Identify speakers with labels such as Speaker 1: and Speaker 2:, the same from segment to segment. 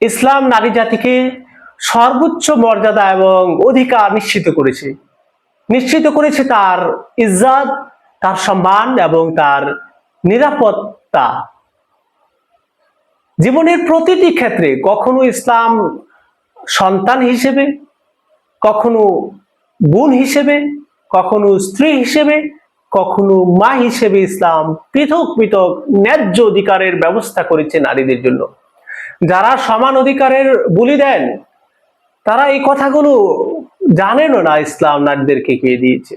Speaker 1: ইসলাম নারী জাতিকে সর্বোচ্চ মর্যাদা এবং অধিকার নিশ্চিত করেছে। নিশ্চিত করেছে তার ইজ্জাত, তার সম্মান এবং তার নিরাপত্তা। জীবনের প্রতিটি ক্ষেত্রে কখনো ইসলাম সন্তান হিসেবে, কখনো বোন হিসেবে, কখনো স্ত্রী হিসেবে, কখনো মা হিসেবে ইসলাম পৃথক পৃথক ন্যায্য অধিকারের ব্যবস্থা করেছে নারীদের জন্য। যারা সমান অধিকারের বলি দেন, তারা এই কথাগুলো জানেনও না ইসলাম নারীদেরকে কে দিয়েছে।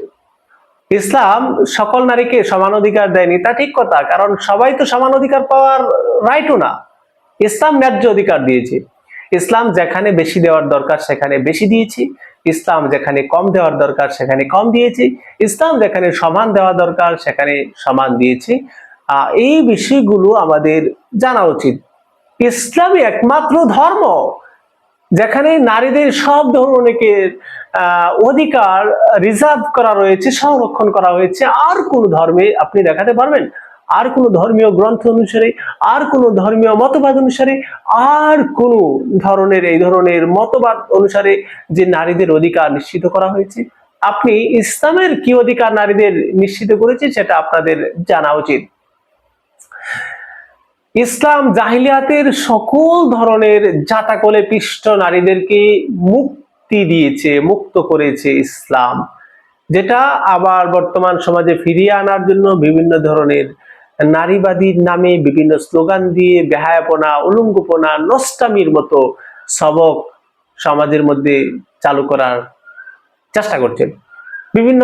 Speaker 1: ইসলাম সকল নারীকে সমান অধিকার দেয়নি, তা ঠিক কথা, কারণ সবাই তো সমান অধিকার পাওয়ার রাইটও না। ইসলাম ন্যায্য অধিকার দিয়েছে। ইসলাম যেখানে বেশি দেওয়ার দরকার, সেখানে বেশি দিয়েছি। ইসলাম যেখানে কম দেওয়ার দরকার, সেখানে কম দিয়েছি। ইসলাম যেখানে সমান দেওয়া দরকার, সেখানে সমান দিয়েছি। এই বিষয়গুলো আমাদের জানা উচিত। ইসলামই একমাত্র ধর্ম, যেখানে নারীদের সব ধরনের অধিকার রিজার্ভ করা রয়েছে, সংরক্ষণ করা হয়েছে। আর কোন ধর্মে আপনি দেখাতে পারবেন? আর কোন ধর্মীয় গ্রন্থ অনুসারে, আর কোন ধর্মীয় মতবাদ অনুসারে, আর কোন ধরনের, এই ধরনের মতবাদ অনুসারে যে নারীদের অধিকার নিশ্চিত করা হয়েছে। আপনি ইসলামের কি অধিকার নারীদের নিশ্চিত করেছে সেটা আপনাদের জানা উচিত। ইসলাম জাহিলিয়াতের সকল ধরনের জাতাকলে পিষ্ট নারীদেরকে মুক্তি দিয়েছে, মুক্ত করেছে ইসলাম। যেটা আবার বর্তমান সমাজে ফিরিয়ে আনার জন্য বিভিন্ন ধরনের নারীবাদীর নামে বিভিন্ন স্লোগান দিয়ে বেহায়াপনা, উলঙ্গপনা, নষ্টামির মতো সবক সমাজের মধ্যে চালু করার চেষ্টা করছেন বিভিন্ন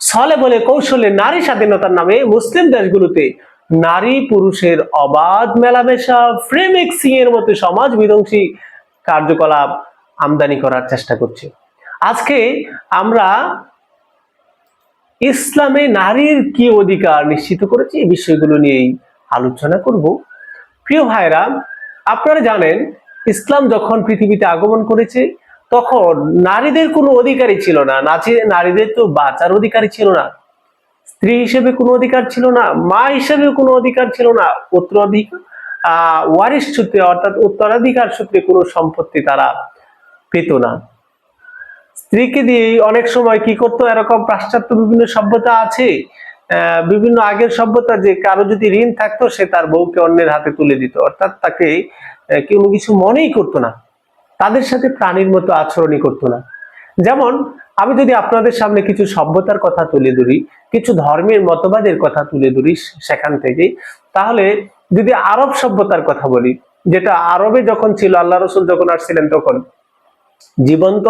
Speaker 1: ছলে বলে কৌশলে নারী স্বাধীনতার নামে মুসলিম দেশগুলোতে নারী পুরুষের অবাধ মেলামেশা ফ্রি মিক্সিং এর মতো সমাজ বিধ্বংসী কার্যকলাপ আমদানি করার চেষ্টা করছে। আজকে আমরা ইসলামে নারীর কি অধিকার নিশ্চিত করেছে এই বিষয়গুলো নিয়েই আলোচনা করব। প্রিয় ভাইরা আপনারা জানেন, ইসলাম যখন পৃথিবীতে আগমন করেছে, তখন নারীদের কোনো অধিকারই ছিল না। নাচে- নারীদের তো বাঁচার অধিকারই ছিল না। স্ত্রী হিসেবে কোনো অধিকার ছিল না, মা হিসেবে কোনো অধিকার ছিল না উত্তরাধিকার আহ ওয়ারিশ সূত্রে অর্থাৎ উত্তরাধিকার সূত্রে কোনো সম্পত্তি তারা পেত না। স্ত্রীকে দিয়ে অনেক সময় কি করতো, এরকম পাশ্চাত্য বিভিন্ন সভ্যতা আছে বিভিন্ন আগের সভ্যতা যে কারও যদি ঋণ থাকতো, সে তার বউকে অন্যের হাতে তুলে দিত। অর্থাৎ তাকে কোনো কিছু মনেই করতো না। তাদের সাথে প্রাণীর মতো আচরণই করতো না। যেমন আমি যদি আপনাদের সামনে কিছু সভ্যতার কথা তুলে ধরি কিছু ধর্মের মতবাদের কথা তুলে ধরি সেখান থেকে তাহলে যদি আরব সভ্যতার কথা বলি যেটা আরবে যখন ছিল আল্লাহ রসুল যখন আসছিলেন তখন জীবন্ত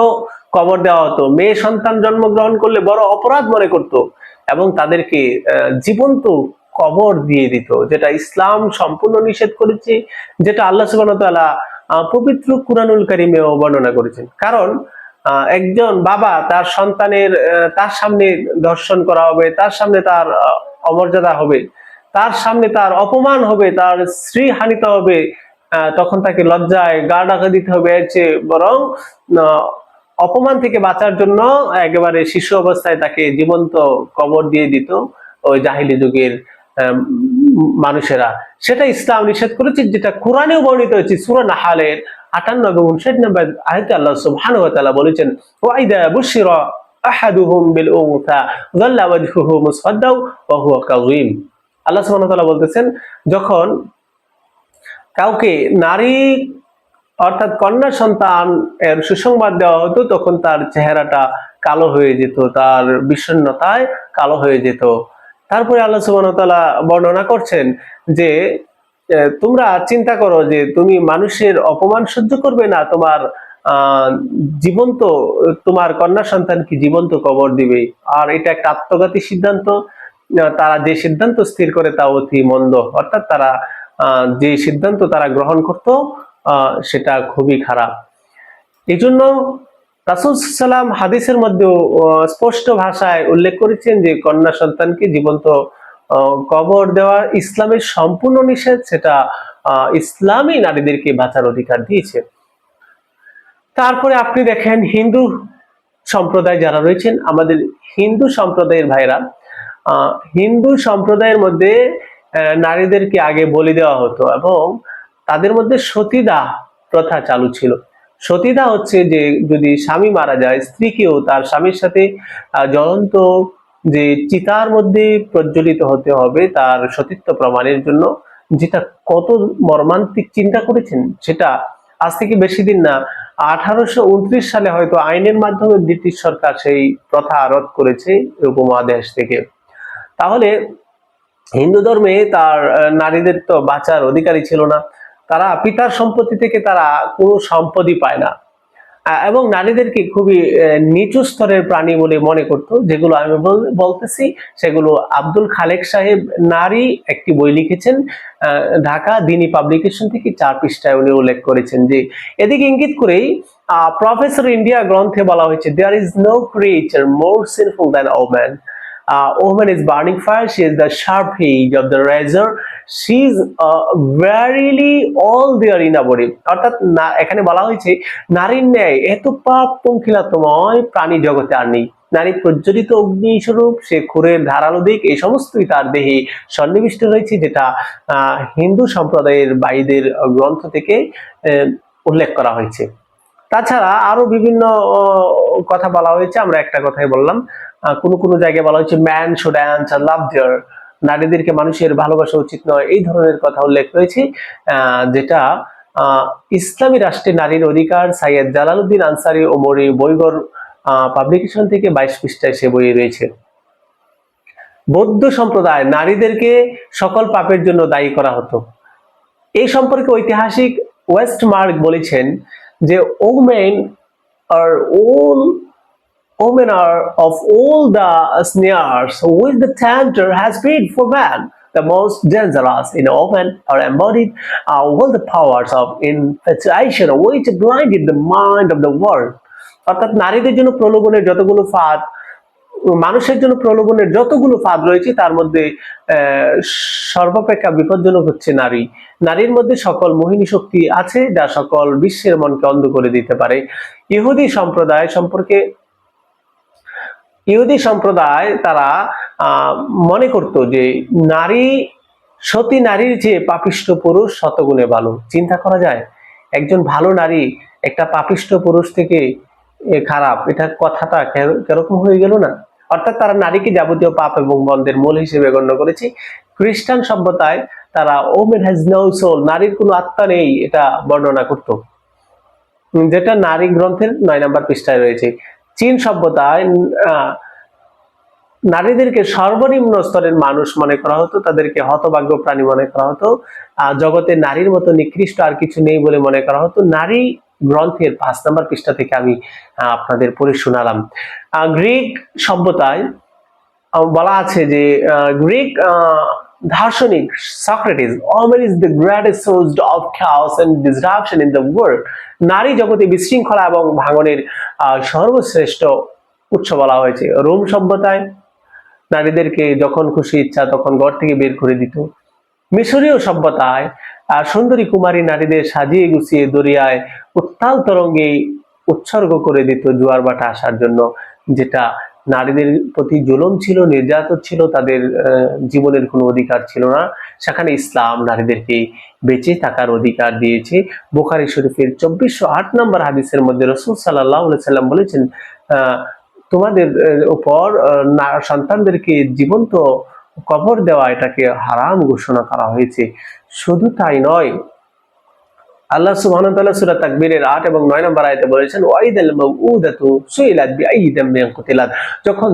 Speaker 1: কবর দেওয়া হতো মেয়ে সন্তান জন্মগ্রহণ করলে বড় অপরাধ মনে করত এবং তাদেরকে জীবন্ত কবর দিয়ে দিত যেটা ইসলাম সম্পূর্ণ নিষেধ করেছে যেটা আল্লাহ সুবাহ তাআলা, আহ, পবিত্র কুরআনুল কারিমেও বর্ণনা করেছেন। কারণ একজন বাবা তার সন্তানের তার সামনে দর্শন করা হবে, তার সামনে তার অমর্যাদা হবে, তার সামনে তার অপমান হবে, তার স্ত্রী হানিতে হবে তখন তাকে লজ্জায় গা ডাকা দিতে হবে। চেয়ে বরং অপমান থেকে বাঁচার জন্য একেবারে শিশু অবস্থায় তাকে জীবন্ত কবর দিয়ে দিত ওই জাহিলি যুগের মানুষেরা। সেটা ইসলাম নিষেধ করেছে, যেটা কোরআনেও বর্ণিত হয়েছে, সূরা নাহালের আটান্ন এবং নম্বর আয়াতে আল্লাহ বলেছেন বলতেছেন, যখন কাউকে নারী অর্থাৎ কন্যা সন্তান এর সুসংবাদ দেওয়া হতো, তখন তার চেহারাটা কালো হয়ে যেত, তার বিষণ্ণতায় কালো হয়ে যেত। তারপরে আল্লাহ তাআলা বর্ণনা করছেন যে তোমরা চিন্তা করো যে তুমি মানুষের অপমান সহ্য করবে না, তোমার জীবন্ত, তোমার কন্যা সন্তানকে জীবন্ত কবর দিবে? আর এটা একটা আত্মঘাতী সিদ্ধান্ত। তারা যে সিদ্ধান্ত স্থির করে তা অতি মন্দ। অর্থাৎ তারা যে সিদ্ধান্ত তারা গ্রহণ করত সেটা খুবই খারাপ। এই জন্য রাসুল সাল্লাম হাদিসের মধ্যেও স্পষ্ট ভাষায় উল্লেখ করেছেন যে কন্যা সন্তানকে জীবন্ত কবর দেওয়া ইসলামের সম্পূর্ণ নিষেধ সেটা আহ, ইসলামই নারীদেরকে বাঁচার অধিকার দিয়েছে। তারপরে আপনি দেখেন হিন্দু সম্প্রদায় যারা রয়েছেন আমাদের হিন্দু সম্প্রদায়ের ভাইরা হিন্দু সম্প্রদায়ের মধ্যে নারীদেরকে আগে বলি দেওয়া হতো এবং তাদের মধ্যে সতীদাহ প্রথা চালু ছিল। সতীদা হচ্ছে যে যদি স্বামী মারা যায় স্ত্রীকেও তার স্বামীর সাথে জ্বলন্ত যে চিতার মধ্যে প্রজ্বলিত হতে হবে তার সতীত্ব প্রমাণের জন্য। যেটা কত মর্মান্তিক চিন্তা করেছেন, সেটা আজ থেকে বেশি দিন না, আঠারোশো উনত্রিশ সালে হয়তো আইনের মাধ্যমে ব্রিটিশ সরকার সেই প্রথা রদ করেছে উপমহাদেশ থেকে। তাহলে হিন্দু ধর্মে তার নারীদের তো বাঁচার অধিকারী ছিল না। তারা পিতার সম্পত্তি থেকে তারা কোনো সম্পদই পায় না। এবং নারীদেরকে খুবই নিচু স্তরের প্রাণী বলে মনে করতো, যেগুলো আমি বলতেছি, সেগুলো আব্দুল খালেক সাহেব নারী একটি বই লিখেছেন ঢাকা দিনী পাবলিকেশন থেকে চার পৃষ্ঠায় উনি উল্লেখ করেছেন যে, এদিকে ইঙ্গিত করেই প্রফেসর ইন্ডিয়া গ্রন্থে বলা হয়েছে there is no creature more sinful than woman uh, woman is burning fire. She is the sharp edge of the razor. She is uh, verily all there in body. অর্থাৎ এখানে বলা হয়েছে নারীর ন্যায় এত পাপ পঙ্কিলাতময় প্রাণী জগতে আর নেই। নারী প্রজ্বলিত অগ্নি স্বরূপ সে খুরের ধারালো দিক এই সমস্তই তার দেহে সন্নিবিষ্ট রয়েছে যেটা হিন্দু সম্প্রদায়ের বাইদের গ্রন্থ থেকে উল্লেখ করা হয়েছে। তাছাড়া আরও বিভিন্ন কথা বলা হয়েছে আমরা একটা কথাই বললাম। কোনো কোনো জায়গায় বলা হয়েছে man should answer love there নারীদেরকে মানুষের ভালোবাসা উচিত নয়। এই ধরনের কথা উল্লেখ রয়েছে যেটা ইসলামী রাষ্ট্রে নারীর অধিকার সাইয়েদ জালালউদ্দিন আনসারি ওমরি বইগর পাবলিকেশন থেকে বাইশ পৃষ্ঠায় সে বই রয়েছে। বৌদ্ধ সম্প্রদায় নারীদেরকে সকল পাপের জন্য দায়ী করা হতো। এই সম্পর্কে ঐতিহাসিক ওয়েস্টমার্ক বলেছেন যে women are all women are of all the snares which the tempter has made for man. The most dangerous in woman are embodied are all the powers of infatuation which blinded the mind of the world. অর্থাৎ নারীদের জন্য প্রলোভনের যতগুলো ফাঁদ মানুষের জন্য প্রলোভনের যতগুলো ফাঁদ রয়েছে তার মধ্যে সর্বাপেক্ষা বিপজ্জনক হচ্ছে নারী নারীর মধ্যে সকল মোহিনী শক্তি আছে যা সকল বিশ্বের মনকে অন্ধ করে দিতে পারে ইহুদি সম্প্রদায় সম্পর্কে ইহুদি সম্প্রদায় তারা মনে করত যে নারী, সতী নারীর যে পাপিষ্ট পুরুষ শতগুণে ভালো চিন্তা করা যায়, একজন ভালো নারী একটা পাপিষ্ট পুরুষ থেকে খারাপ, এটা কথাটা কেরকম হয়ে গেল না? অর্থাৎ তারা নারীকে যাবতীয় পাপ এবং বন্ধের মূল হিসেবে গণ্য করেছে। খ্রিস্টান সভ্যতায় তারা ওমেন হ্যাজ নো সোল নারীর কোনো আত্মা নেই, এটা বর্ণনা করত। যেটা নারী গ্রন্থের নয় নম্বর পৃষ্ঠায় রয়েছে। চীন সভ্যতায় নারীদেরকে সর্বনিম্ন স্তরের মানুষ মনে করা হতো, তাদেরকে হতভাগ্য প্রাণী মনে করা হতো। জগতে নারীর মতো নিকৃষ্ট আর কিছু নেই বলে মনে করা হতো। নারী গ্রন্থের পাঁচ নম্বর পৃষ্ঠা থেকে আমি আপনাদের পড়ে শোনালাম। গ্রিক সভ্যতায় বলা আছে যে গ্রিক দার্শনিক Socrates women is the greatest source of chaos and disruption in the world. নারী জগতে বিশৃঙ্খলা এবং ভাঙনের সর্বশ্রেষ্ঠ উৎস বলা হয়েছে। রোম সভ্যতায় নারীদেরকে যখন খুশি ইচ্ছা তখন ঘর থেকে বের করে দিত। মিশরীয় সভ্যতায় সুন্দরী কুমারী নারীদের সাজিয়ে গুছিয়ে দরিয়ায় উত্তাল তরঙ্গে উৎসর্গ করে দিত জোয়ার বাটা আসার জন্য, যেটা নারীদের প্রতি জুলুম ছিল, নির্যাতন ছিল, তাদের জীবনের কোনো অধিকার ছিল না। সেখানে ইসলাম নারীদেরকে বেঁচে থাকার অধিকার দিয়েছে। বোখারি শরীফের চব্বিশশো আট নম্বর হাদিসের মধ্যে রসুল সাল্লাহ সাল্লাম বলেছেন তোমাদের উপর সন্তানদেরকে জীবন্ত কবর দেওয়া, এটাকে হারাম ঘোষণা করা হয়েছে। শুধু তাই নয় আল্লাহ সুবহানাহু তাআলা সূরা তাকবীরের 8 এবং 9 নম্বর আয়াতে বলেছেন যখন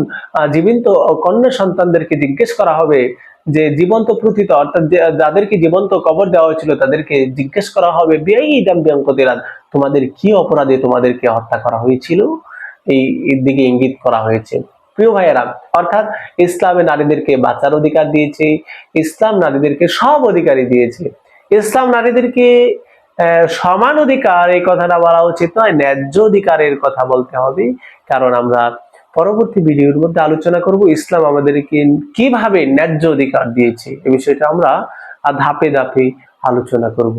Speaker 1: জীবিত কন্যা সন্তানদেরকে জিজ্ঞেস করা হবে যে, জীবন্ত প্রথিত, অর্থাৎ যাদেরকে জীবন্ত কবর দেওয়া হয়েছিল, তাদেরকে জিজ্ঞেস করা হবে তোমাদের কি অপরাধে তোমাদেরকে হত্যা করা হয়েছিল? এই দিকে ইঙ্গিত করা হয়েছে। প্রিয় ভাইয়েরা, অর্থাৎ ইসলামে নারীদেরকে বাঁচার অধিকার দিয়েছে, ইসলাম নারীদেরকে সব অধিকারই দিয়েছে। ইসলাম নারীদেরকে সমান অধিকার, এই কথাটা বলা উচিত নয়, ন্যায্য অধিকারের কথা বলতে হবে। কারণ আমরা পরবর্তী ভিডিওর মধ্যে আলোচনা করব ইসলাম আমাদেরকে কীভাবে ন্যায্য অধিকার দিয়েছে, এ বিষয়টা আমরা ধাপে ধাপে আলোচনা করব।